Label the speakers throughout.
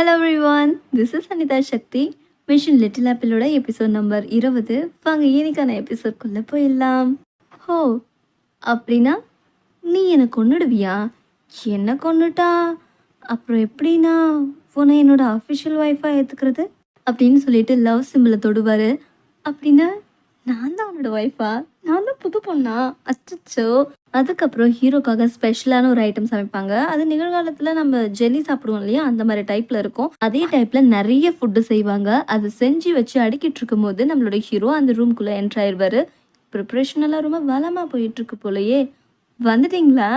Speaker 1: Hello everyone this is Anitha Sakthi mission little ஆப்பிளோட episode number இருபது. வாங்க இன்னைக்கான எபிசோட்குள்ளே போயிடலாம். ஹோ அப்படின்னா நீ என்னை கொண்டுடுவியா என்ன கொண்டுட்டா அப்புறம் எப்படின்னா உன்னை என்னோட அஃபிஷியல் ஒய்ஃபாக ஏற்றுக்கிறது அப்படின்னு சொல்லிட்டு லவ் சிம்பிளை தொடுவார். அப்படின்னா நான் தான் அவனோட ஒய்ஃபா நான் தான் புது பொண்ணா? அச்சோ அதுக்கப்புறம் ஹீரோக்காக ஸ்பெஷலான ஒரு ஐட்டம் சமைப்பாங்க. அது நிகழ்காலத்தில் நம்ம ஜெல்லி சாப்பிடுவோம் இல்லையா? அந்த மாதிரி டைப்பில் இருக்கும். அதே டைப்பில் நிறைய ஃபுட்டு செய்வாங்க. அது செஞ்சு வச்சு அடுக்கிட்டு இருக்கும்போது நம்மளோட ஹீரோ அந்த ரூம்குள்ளே என்ட்ரு ஆயிடுவார் ப்ரிப்ரேஷன் எல்லாம் ரொம்ப வளமாக போயிட்டுருக்கு போலயே. வந்துட்டீங்களா?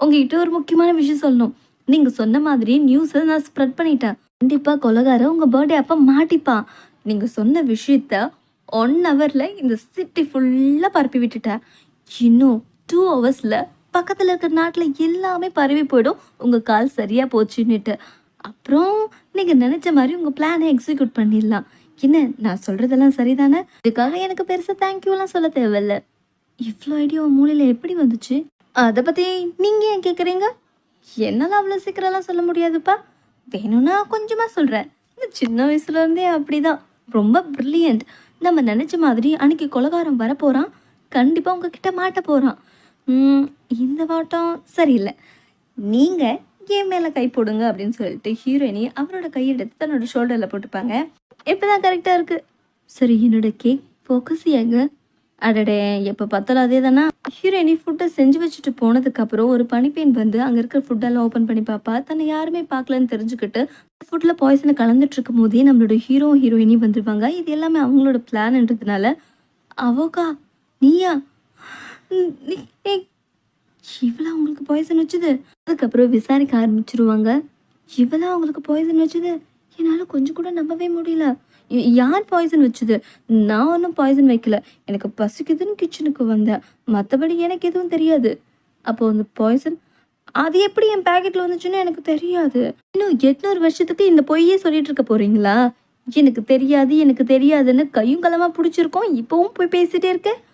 Speaker 1: உங்ககிட்ட ஒரு முக்கியமான விஷயம் சொல்லணும். நீங்கள் சொன்ன மாதிரி நியூஸை நான் ஸ்ப்ரெட் பண்ணிட்டேன். கண்டிப்பாக கொலகார உங்கள் பர்த்டே அப்போ மாட்டிப்பான் நீங்கள் சொன்ன விஷயத்த ஒன் ஹவரில் இந்த சிட்டி ஃபுல்லாக பரப்பி விட்டுட்டேன். இன்னும் டூ ஹவர்ஸில் பக்கத்தில் இருக்கிற நாட்டில் எல்லாமே பரவி போயிடும். உங்கள் கால் சரியாக போச்சுன்னுட்டு. அப்புறம் நீங்கள் நினச்ச மாதிரி உங்கள் பிளானை எக்ஸிக்யூட் பண்ணிடலாம். என்ன நான் சொல்கிறதெல்லாம் சரிதானே? இதுக்காக எனக்கு பெருசாக தேங்க்யூலாம் சொல்ல தேவையில்ல. இவ்வளோ ஐடியா உன் மூலையில் எப்படி வந்துச்சு? அதை பற்றி நீங்கள் ஏன் கேட்குறீங்க என்னால் அவ்வளோ சீக்கிரம்லாம் சொல்ல முடியாதுப்பா. வேணும்னா கொஞ்சமாக சொல்கிறேன் இந்த சின்ன வயசுலேருந்தே அப்படிதான். ரொம்ப ப்ரில்லியண்ட் நம்ம நினச்ச மாதிரி அன்னைக்கு கொலகாரம் வரப்போகிறான் கண்டிப்பாக உங்ககிட்ட மாட்ட போகிறான் இந்த வாட்டம் சரியில்லை. நீங்கள் என் மேலே கை போடுங்க அப்படின்னு சொல்லிட்டு ஹீரோயினி அவரோட கையெடுத்து தன்னோட ஷோல்டரில் போட்டுப்பாங்க. இப்போ தான் கரெக்டாக இருக்குது சரி என்னோட கேக் ஃபோக்கஸ் ஏங்க. அடடே எப்போ பார்த்தாலும் அதே தானே ஹீரோயினி ஃபுட்டை செஞ்சு வச்சுட்டு போனதுக்கப்புறம் ஒரு பனிப்பெண் வந்து அங்கே இருக்கிற ஃபுட்டெல்லாம் ஓப்பன் பண்ணி பார்ப்பா தன்னை யாருமே பார்க்கலன்னு தெரிஞ்சுக்கிட்டு ஃபுட்டில் பாய்சனை கலந்துட்டு இருக்கும் போதே நம்மளோட ஹீரோ ஹீரோயினி வந்துருவாங்க. இது எல்லாமே அவங்களோட பிளான்ன்றதுனால அவோக்கா நீயா? நீ- ஏய், இவளா உங்களுக்கு பாய்சன் வச்சுது? அதுக்கப்புறம் விசாரிக்க ஆரம்பிச்சிருவாங்க. இவளா உங்களுக்கு பாய்சன் வச்சுது? என்னால் கொஞ்சம் கூட நம்பவே முடியல. யார் பாய்சன் வச்சுது? நான் ஒன்றும் பாய்சன் வைக்கல. எனக்கு பசிக்குதுன்னு கிச்சனுக்கு வந்தேன். மற்றபடி எனக்கு எதுவும் தெரியாது. அப்போ அந்த பாய்சன் அது எப்படி என் பேக்கெட்டில் வந்துச்சுன்னு எனக்கு தெரியாது. இன்னும் எட்நூறு வருஷத்துக்கு இந்த பொய்யே சொல்லிட்டு இருக்க போறீங்களா? எனக்கு தெரியாது எனக்கு தெரியாதுன்னு கையும் களமா பிடிச்சிருக்கோம். இப்போவும் போய் பேசிட்டே இருக்கேன்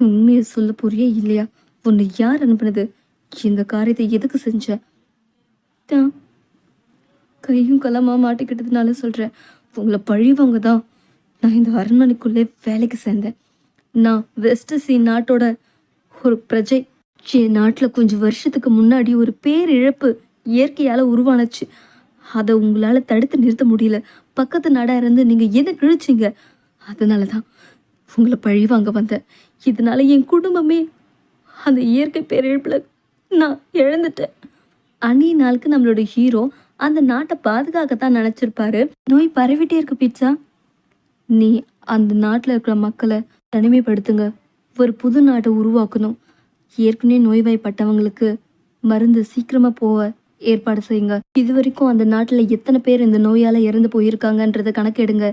Speaker 1: உண்மையை சொல்ல போறியே இல்லையா? உன்னை யார் அனுப்புனது? இந்த காரியத்தை எதுக்கு செஞ்ச? தான். கையும் கலமா மாட்டிக்கிட்டதுனால சொல்கிறேன் உங்களை பழிவங்க தான். நான் இந்த அரண்மனைக்குள்ளே வேலைக்கு சேர்ந்தேன். நான் வெஸ்ட் சி நாட்டோட ஒரு பிரஜை. என் நாட்டில் கொஞ்சம் வருஷத்துக்கு முன்னாடி ஒரு பேரிழப்பு இயற்கையால் உருவானுச்சு. அதை உங்களால் தடுத்து நிறுத்த முடியல. பக்கத்து நாடாக இருந்து நீங்கள் என்ன கிழிச்சிங்க? அதனால தான் உங்களை பழி வாங்க வந்தேன் இதனால என் குடும்பமே அந்த இயற்கை பேரிழப்பில் நான் இழந்துட்டேன். அன்னி நாளுக்கு நம்மளோட ஹீரோ அந்த நாட்டை பாதுகாக்கத்தான் நினச்சிருப்பாரு. நோய் பரவிட்டே இருக்கு பீட்சா நீ அந்த நாட்டில் இருக்கிற மக்களை தனிமைப்படுத்துங்க. ஒரு புது நாட்டை உருவாக்கணும். ஏற்கனவே நோய்வாய்ப்பட்டவங்களுக்கு மருந்து சீக்கிரமாக போக ஏற்பாடு செய்யுங்க. இது வரைக்கும் அந்த நாட்டில் எத்தனை பேர் இந்த நோயால் இறந்து போயிருக்காங்கன்றத கணக்கெடுங்க.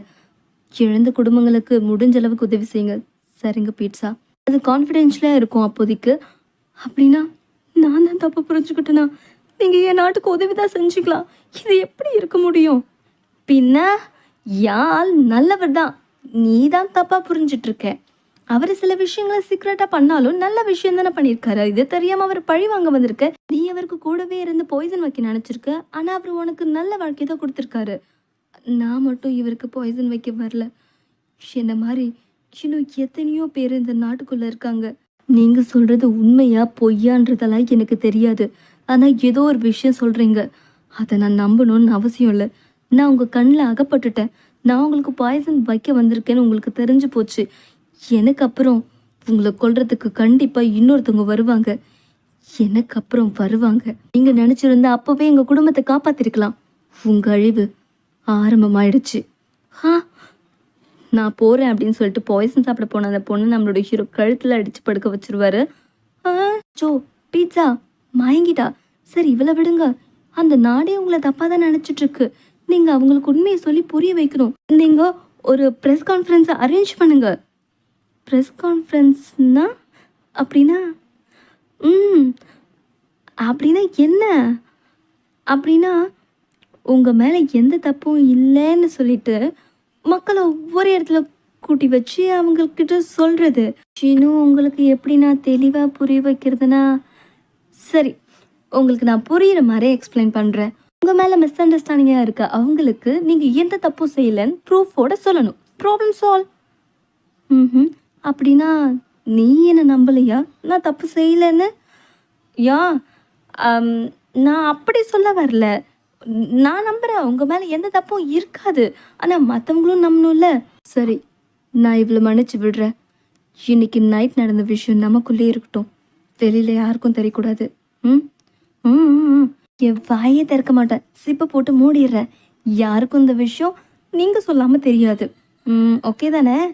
Speaker 1: இழந்த குடும்பங்களுக்கு முடிஞ்ச அளவுக்கு உதவி செய்யுங்க. சரிங்க பீட்சா. அது கான்ஃபிடென்ஷியலாக இருக்கும் அப்போதைக்கு. அப்படின்னா நான் தான் தப்பு புரிஞ்சுக்கிட்டேனா? நீங்கள் என் நாட்டுக்கு உதவி தான் செஞ்சுக்கலாம். இது எப்படி இருக்க முடியும்? பின்ன யாழ் நல்லவர் தான். நீ தான் தப்பாக புரிஞ்சிட்ருக்க. அவர் சில விஷயங்களை சீக்ரெட்டாக பண்ணாலும் நல்ல விஷயம் தானே பண்ணியிருக்காரு. இது தெரியாமல் அவர் பழி வாங்க வந்திருக்க. நீ அவருக்கு கூடவே இருந்து பாய்சன் வைக்க நினச்சிருக்க. ஆனால் அவர் உனக்கு நல்ல வாழ்க்கை தான் கொடுத்துருக்காரு. நான் மட்டும் இவருக்கு பாய்சன் வைக்க வரல. என்ன மாதிரி? இன்னும் எத்தனையோ பேர் இந்த நாட்டுக்குள்ளே இருக்காங்க. நீங்கள் சொல்கிறது உண்மையா பொய்யான்றதெல்லாம் எனக்கு தெரியாது. ஆனால் ஏதோ ஒரு விஷயம் சொல்கிறீங்க அதை நான் நம்பணும்னு அவசியம் இல்லை. நான் உங்கள் கண்ணில் அகப்பட்டுட்டேன். நான் உங்களுக்கு பாய்சன் வைக்க வந்திருக்கேன்னு உங்களுக்கு தெரிஞ்சு போச்சு. எனக்கு அப்புறம் உங்களை கொல்றதுக்கு கண்டிப்பாக இன்னொருத்தவங்க வருவாங்க. எனக்கு அப்புறம் வருவாங்க. நீங்கள் நினச்சிருந்தா அப்போவே எங்கள் குடும்பத்தை காப்பாற்றிருக்கலாம் உங்கள் அழிவு. ஆரம்பமாயிடுச்சு. ஹா நான் போகிறேன் அப்படின்னு சொல்லிட்டு பாய்சன் சாப்பிட போன அந்த பொண்ணு நம்மளோட ஹீரோ கழுத்தில் அடித்து படுக்க வச்சிருவாரு. ஆ, ஜோ பீட்சா மயங்கிட்டா. சரி இவளை விடுங்க. அந்த நாடே உங்களை தப்பாக தான் நினச்சிட்ருக்கு. நீங்கள் அவங்களுக்கு உண்மையை சொல்லி புரிய வைக்கணும். நீங்கள் ஒரு ப்ரெஸ் கான்ஃபரன்ஸை அரேஞ்ச் பண்ணுங்க. ப்ரெஸ் கான்ஃபரன்ஸ்னா அப்படின்னா ம் அப்படின்னா என்ன? அப்படின்னா உங்கள் மேலே எந்த தப்பும் இல்லைன்னு சொல்லிட்டு மக்களை ஒவ்வொரு இடத்துல கூட்டி வச்சு அவங்கக்கிட்ட சொல்கிறது இன்னும் உங்களுக்கு எப்படி நான் தெளிவாக புரிய வைக்கிறதுனா சரி உங்களுக்கு நான் புரியிற மாதிரி எக்ஸ்பிளைன் பண்ணுறேன் உங்கள் மேலே மிஸ் அண்டர்ஸ்டாண்டிங்காக இருக்க அவங்களுக்கு நீங்கள் எந்த தப்பும் செய்யலைன்னு ப்ரூஃபோட சொல்லணும். ப்ராப்ளம் சால்வ் ம் அப்படின்னா நீ என்ன நம்பலையா? நான் தப்பு செய்யலைன்னு? யா நான் அப்படி சொல்ல வரல. நான் நம்புகிறேன் உங்கள் மேலே எந்த தப்பும் இருக்காது. ஆனால் மற்றவங்களும் நம்பணும்ல. சரி நான் இவ்வளோ மன்னிச்சு விடுறேன். இன்னைக்கு நைட் நடந்த விஷயம் நமக்குள்ளே இருக்கட்டும். வெளியில் யாருக்கும் தெரியக்கூடாது. ம்? ம், என் வாயே திறக்க மாட்டேன். சிப்பை போட்டு மூடிடுறேன். யாருக்கும் இந்த விஷயம் நீங்கள் சொல்லாமல் தெரியாது. ம் ஓகே தானே?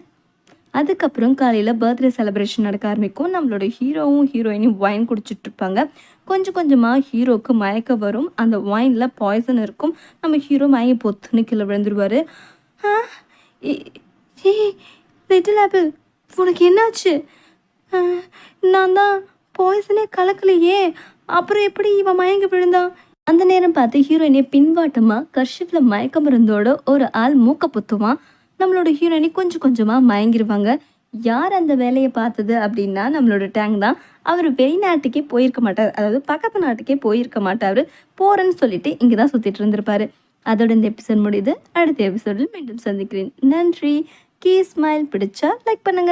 Speaker 1: அதுக்கப்புறம் காலையில் பர்த்டே செலிப்ரேஷன் நடக்க ஆரம்பிக்கும். நம்மளோட ஹீரோவும் ஹீரோயினும் ஒயின் குடிச்சிட்டு இருப்பாங்க கொஞ்சம் கொஞ்சமாக ஹீரோவுக்கு மயக்க வரும். அந்த ஒயினில் பாய்சன் இருக்கும். நம்ம ஹீரோ மயங்கி பொத்துன்னு கீழே விழுந்துருவார். லிட்டில் ஆப்பிள் உனக்கு என்னாச்சு? நான் தான் பாய்சனே கலக்கலையே. அப்புறம் எப்படி இவன் மயங்கி விழுந்தான் அந்த நேரம் பார்த்து ஹீரோயினை பின்வாட்டமாக கர்ஷிஃபில் மயக்க மருந்தோட ஒரு ஆள் மூக்க பொத்துவான். நம்மளோட ஹீரோயினி கொஞ்சம் கொஞ்சமாக மயங்கிருவாங்க. யார் அந்த வேலையை பார்த்தது அப்படின்னா நம்மளோட டேங் தான். அவர் வெளிநாட்டுக்கே போயிருக்க மாட்டார். அதாவது பக்கத்து நாட்டுக்கே போயிருக்க மாட்டார். போகிறேன்னு சொல்லிட்டு இங்கே தான் சுற்றிட்டு இருந்திருப்பார். அதோட இந்த எபிசோட் முடியுது. அடுத்த எபிசோடில் மீண்டும் சந்திக்கிறேன். நன்றி. கீ ஸ்மைல் பிடிச்சா லைக் பண்ணுங்கள்